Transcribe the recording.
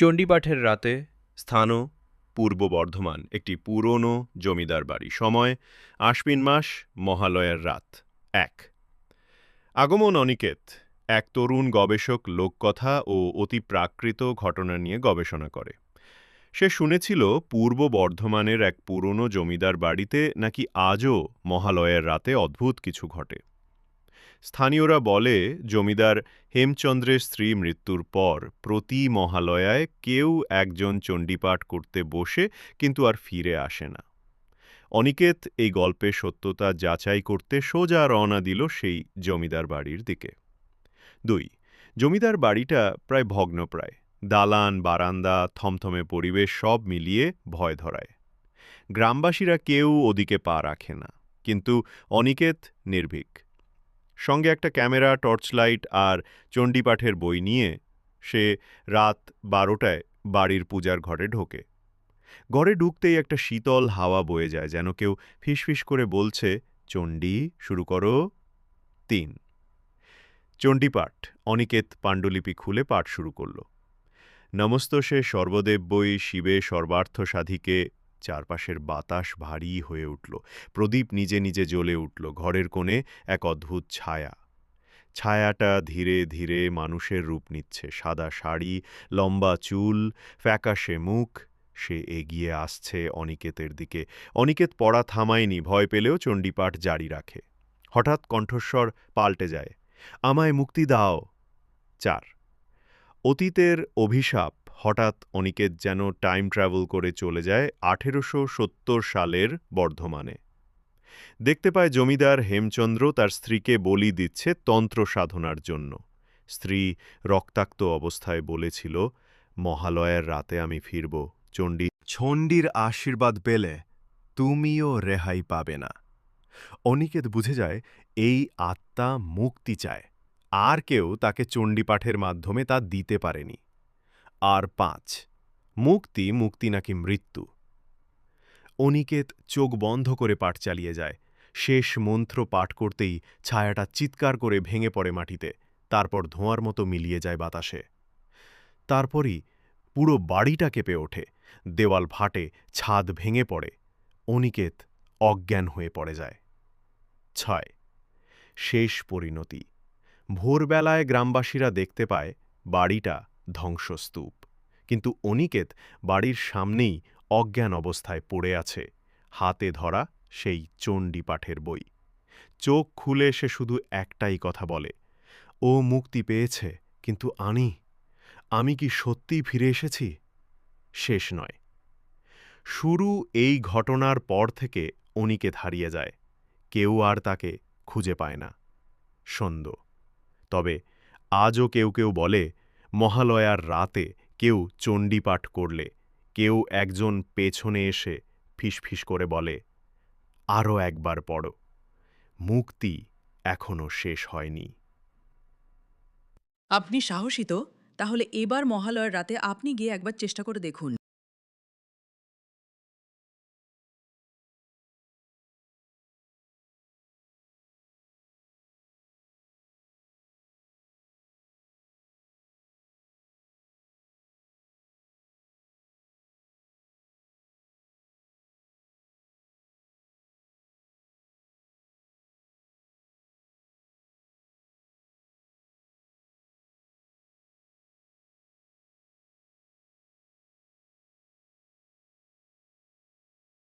চণ্ডীপাঠের রাতে স্থানও পূর্ব বর্ধমান, একটি পুরনো জমিদার বাড়ি। সময় আশ্বিন মাস, মহালয়ার রাত, এক। আগমন অনিকেত, এক তরুণ গবেষক লোককথা ও অতি প্রাকৃত ঘটনা নিয়ে গবেষণা করে। সে শুনেছিল পূর্ব বর্ধমানের এক পুরনো জমিদার বাড়িতে নাকি আজও মহালয়ের রাতে অদ্ভুত কিছু ঘটে। স্থানীয়রা বলে, জমিদার হেমচন্দ্রের স্ত্রী মৃত্যুর পর প্রতি মহালয়ায় কেউ একজন চণ্ডীপাঠ করতে বসে কিন্তু আর ফিরে আসে না। অনিকেত এই গল্পের সত্যতা যাচাই করতে সোজা রওনা দিল সেই জমিদার বাড়ির দিকে। দুই, জমিদার বাড়িটা প্রায় ভগ্নপ্রায়। দালান, বারান্দা, থমথমে পরিবেশ সব মিলিয়ে ভয় ধরায়। গ্রামবাসীরা কেউ ওদিকে পা রাখে না। কিন্তু অনিকেত নির্ভীক। সঙ্গে একটা ক্যামেরা টর্চ লাইট আর চণ্ডীপাঠের বই নিয়ে সে রাত বারোটায় বাড়ির পূজার ঘরে ঢোকে। ঘরে ঢুকতেই একটা শীতল হাওয়া বয়ে যায়, যেন কেউ ফিসফিস করে বলছে, চণ্ডী, শুরু করো। তিন। চণ্ডীপাঠ, অনিকেত পাণ্ডুলিপি খুলে পাঠ শুরু করল। নমস্তসে সর্বদেব বই শিবে সর্বার্থ সাধিকে চারপাশের বাতাস ভারী হয়ে উঠল। প্রদীপ নিজে নিজে জ্বলে উঠল। ঘরের কোণে এক অদ্ভুত ছায়া। ছায়াটা ধীরে ধীরে মানুষের রূপ নিচ্ছে। সাদা শাড়ি, লম্বা চুল, ফ্যাকাশে মুখ। সে এগিয়ে আসছে অনিকেতের দিকে। অনিকেত পড়া থামায়নি, ভয় পেলেও চণ্ডীপাঠ জারি রাখে। হঠাৎ কণ্ঠস্বর পাল্টে যায়। আমায় মুক্তি দাও। চার। অতীতের অভিশাপ হঠাৎ অনিকেত যেন টাইম ট্রাভেল করে চলে যায় আঠেরোশো সত্তর সালের বর্ধমানে। দেখতে পায় জমিদার হেমচন্দ্র তার স্ত্রীকে বলি দিচ্ছে তন্ত্র সাধনার জন্য। স্ত্রী রক্তাক্ত অবস্থায় বলেছিল, মহালয়ার রাতে আমি ফিরব। চণ্ডী ছন্ডির আশীর্বাদ পেলে তুমিও রেহাই পাবে না। অনিকেত বুঝে যায়, এই আত্মা মুক্তি চায়। আর কেউ তাকে চণ্ডীপাঠের মাধ্যমে তা দিতে পারেনি। আর পাঁচ। মুক্তি মুক্তি নাকি মৃত্যু? অনিকেত চোখ বন্ধ করে পাঠ চালিয়ে যায়। শেষ মন্ত্র পাঠ করতেই ছায়াটা চিৎকার করে ভেঙে পড়ে মাটিতে। তারপর ধোঁয়ার মতো মিলিয়ে যায় বাতাসে। তারপরই পুরো বাড়িটা কেঁপে ওঠে। দেওয়াল ফাটে, ছাদ ভেঙে পড়ে। অনিকেত অজ্ঞান হয়ে পড়ে যায়। ছয়। শেষ পরিণতি। ভোরবেলায় গ্রামবাসীরা দেখতে পায় বাড়িটা ধ্বংসস্তূপ। কিন্তু অনিকেত বাড়ির সামনেই অজ্ঞান অবস্থায় পড়ে আছে, হাতে ধরা সেই চণ্ডী পাঠের বই। চোখ খুলে সে শুধু একটাই কথা বলে, ও মুক্তি পেয়েছে, কিন্তু আনি, আমি কি সত্যিই ফিরে এসেছি? শেষ নয়। শুরু এই ঘটনার পর থেকে অনিকেত হারিয়ে যায়, কেউ আর তাকে খুঁজে পায় না। সন্দ তবে আজও কেউ কেউ বলে মহালয়ার রাতে কেউ চণ্ডীপাঠ করলে, কেউ একজন পেছনে এসে ফিসফিস করে বলে আরও একবার পড়ো। মুক্তি এখনও শেষ হয়নি। আপনি সাহসী তো? তাহলে এবার মহালয়ার রাতে আপনি গিয়ে একবার চেষ্টা করে দেখুন।